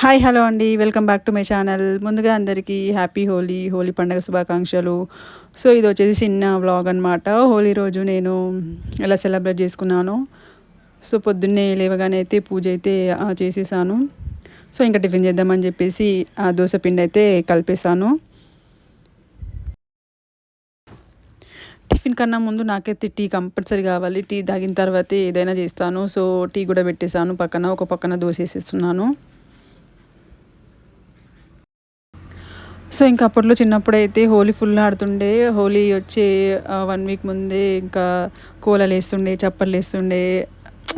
Hi hello అండి. Welcome back to my channel. ముందుగా అందరికీ హ్యాపీ హోలీ హోలీ పండుగ శుభాకాంక్షలు. సో ఇది వచ్చేసి చిన్న వ్లాగ్ అనమాట హోలీ రోజు నేను ఎలా సెలబ్రేట్ చేసుకున్నాను సో పొద్దున్నే లేవగానే అయితే పూజ అయితే చేసేసాను. సో ఇంకా టిఫిన్ చేద్దామని చెప్పేసి ఆ దోశ పిండి అయితే కలిపేశాను. టిఫిన్ కన్నా ముందు నాకైతే టీ కంపల్సరీ కావాలి. టీ తాగిన తర్వాతే ఏదైనా చేస్తాను. సో టీ కూడా పెట్టేశాను. పక్కన ఒక పక్కన దోశ వేసేస్తున్నాను. సో ఇంకా అప్పట్లో చిన్నప్పుడు అయితే హోలీ ఫుల్ ఆడుతుండే. హోలీ వచ్చే వన్ వీక్ ముందే ఇంకా కోలలు వేస్తుండే చప్పట్లు వేస్తుండే.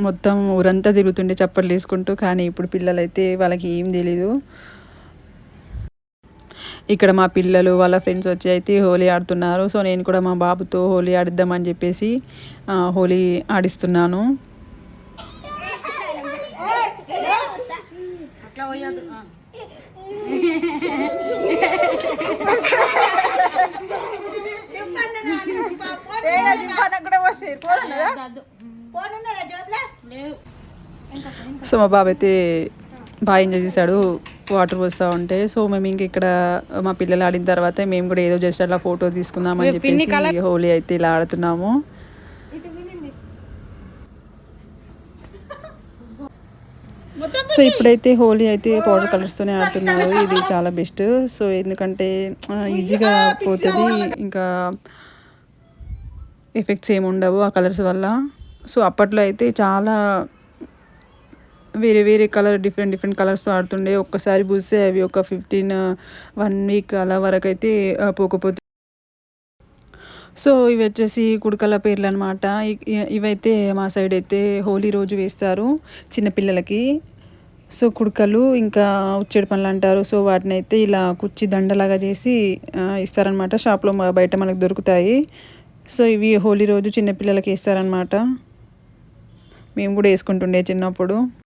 మొత్తం ఊరంతా తిరుగుతుండే చప్పట్లు వేసుకుంటూ. కానీ ఇప్పుడు పిల్లలైతే వాళ్ళకి ఏం తెలీదు. ఇక్కడ మా పిల్లలు వాళ్ళ ఫ్రెండ్స్ వచ్చి అయితే హోలీ ఆడుతున్నారు. సో నేను కూడా మా బాబుతో హోలీ ఆడిద్దామని చెప్పేసి హోలీ ఆడిస్తున్నాను. సో మా బాబు అయితే బాగా ఎంజాయ్ చేశాడు. వాటర్ పోస్తూ ఉంటే. సో మేము ఇంక ఇక్కడ మా పిల్లలు ఆడిన తర్వాత మేము కూడా ఏదో జస్ట్ అట్లా ఫోటో తీసుకుందామని చెప్పేసి హోలీ అయితే ఇలా ఆడుతున్నాము. సో ఇప్పుడైతే హోలీ అయితే పౌడర్ కలర్స్తోనే ఆడుతున్నారు. ఇది చాలా బెస్ట్. సో ఎందుకంటే ఈజీగా పోతుంది. ఇంకా ఎఫెక్ట్స్ ఏమి ఉండవు ఆ కలర్స్ వల్ల. సో అప్పట్లో అయితే చాలా వేరే వేరే కలర్ డిఫరెంట్ డిఫరెంట్ కలర్స్తో ఆడుతుండే. ఒక్కసారి పూస్తే అవి ఒక ఫిఫ్టీన్ వన్ వీక్ అలా వరకు అయితే ఆ, పోకపోతే సో ఇవి వచ్చేసి కుడకల పేర్లు అనమాట ఇవైతే మా సైడ్ అయితే హోలీ రోజు వేస్తారు చిన్నపిల్లలకి సో కుడకలు ఇంకా ఉచ్చేడు పనులు అంటారు సో వాటిని అయితే ఇలా కుచ్చి దండలాగా చేసి ఇస్తారనమాట. షాప్లో మా- బయట మనకు దొరుకుతాయి. సో ఇవి హోలీ రోజు చిన్నపిల్లలకి వేస్తారనమాట. మేము కూడా వేసుకుంటుండే చిన్నప్పుడు.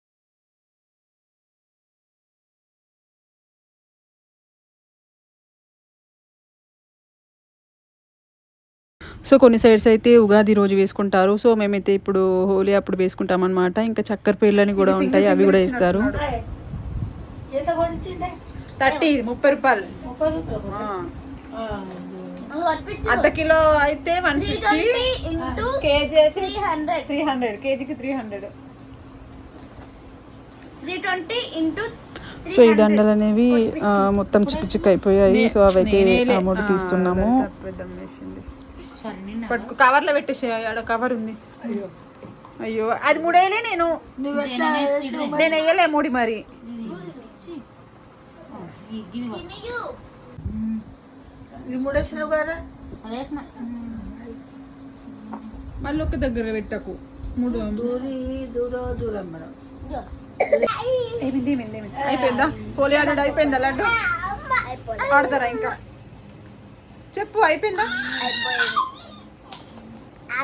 సో కొన్ని సైడ్స్ అయితే ఉగాది రోజు వేసుకుంటారు. సో మేమైతే ఇప్పుడు హోలీ అప్పుడు వేసుకుంటాం అనమాట ఇంకా చక్కెర పేర్లని కూడా ఉంటాయి అవి కూడా ఇస్తారు థర్టీ ముప్పై రూపాయలు. అర్ధ కిలో అయితే వన్ ఫిఫ్టీ. కేజీ అయితే త్రీ హండ్రెడ్. త్రీ హండ్రెడ్ కేజీకి three hundred. Three twenty into so ఈ దండలు అనేవి మొత్తం చిక్కు చిక్కు అయిపోయాయి సో అవైతే అమౌంట్ తీస్తున్నాము. పట్టుకు కవర్లో పెట్టేసి ఆడ కవర్ ఉంది. అయ్యో. అయ్యో అది మూడేలే నేను. నేను వేయలే మూడి మరి. మళ్ళీ ఒక దగ్గర పెట్టకు. మూడు ఏమింది ఏమింది అయిపోయిందా? హోలీ ఆడు అయిపోయిందా లడ్డు? ఆడతారా ఇంకా? చెప్పు అయిపోయిందా.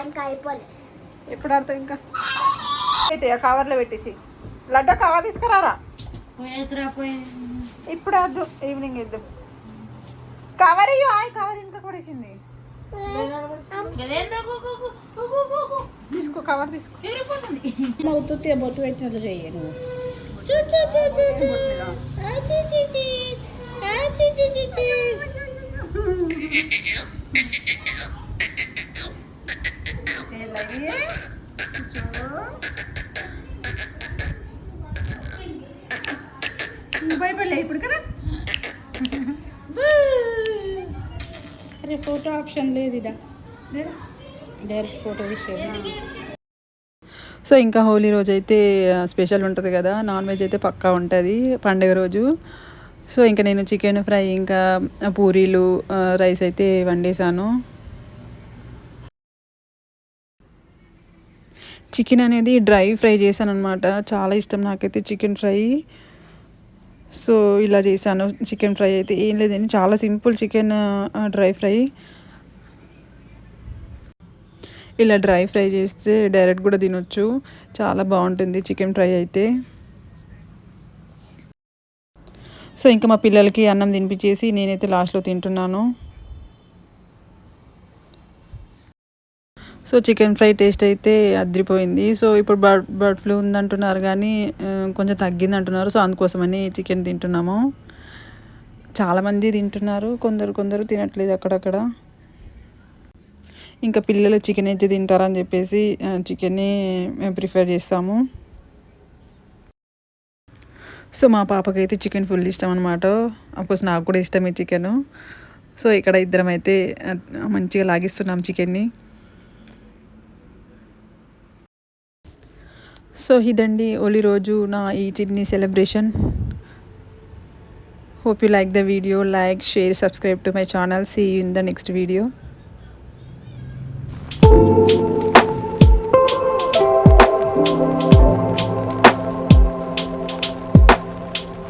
ఇంకా అయిపోలేదు ఎప్పుడు ఆడతావు ఇంకా? అయితే ఆ కవర్లో పెట్టేసి. లడ్డు కవర్ తీసుకురారా? ఇప్పుడు వద్దు ఈవినింగ్ ఇద్దాం. కవర్ అయ్యో ఆయ్ కవర్ ఇంకా కూడా వేసింది తీసుకో కవర్ తీసుకో. అవుతుంది బొట్టు పెట్టినట్లు చెయ్యి నువ్వు. భయపడలే ఇప్పుడు కదా? అరే ఫోటో ఆప్షన్ లేదు ఇడ. డైరెక్ట్ ఫోటో విషయం సో ఇంకా హోలీ రోజు అయితే స్పెషల్ ఉంటుంది కదా. నాన్ వెజ్ అయితే పక్కా ఉంటుంది పండుగ రోజు. సో ఇంకా నేను చికెన్ ఫ్రై ఇంకా పూరీలు రైస్ అయితే వండేసాను చికెన్ అనేది డ్రై ఫ్రై చేశాను అనమాట చాలా ఇష్టం నాకైతే చికెన్ ఫ్రై సో ఇలా చేశాను. చికెన్ ఫ్రై అయితే ఏం లేదండి చాలా సింపుల్ చికెన్ డ్రై ఫ్రై. ఇలా డ్రై ఫ్రై చేస్తే డైరెక్ట్ కూడా తినొచ్చు. చాలా బాగుంటుంది చికెన్ ఫ్రై అయితే. సో ఇంకా మా పిల్లలకి అన్నం తినిపించేసి నేనైతే లాస్ట్లో తింటున్నాను. సో చికెన్ ఫ్రై టేస్ట్ అయితే అద్రిపోయింది. సో ఇప్పుడు బర్డ్ బర్డ్ ఫ్లూ ఉందంటున్నారు కానీ కొంచెం తగ్గింది అంటున్నారు సో అందుకోసమని చికెన్ తింటున్నాము. చాలామంది తింటున్నారు. కొందరు కొందరు తినట్లేదు అక్కడక్కడ. ఇంకా పిల్లలు చికెన్ అయితే తింటారని చెప్పేసి చికెన్ని మేము ప్రిఫర్ చేస్తాము. సో మా పాపకైతే చికెన్ ఫుల్ ఇష్టం అనమాట అఫ్కోర్స్ నాకు కూడా ఇష్టమే చికెను. సో ఇక్కడ ఇద్దరం అయితే మంచిగా లాగిస్తున్నాం చికెన్ని. సో ఇదండి ఓలీ రోజు నా ఈ చిడ్నీ celebration. Hope you like the video like share subscribe to my channel see you in the next video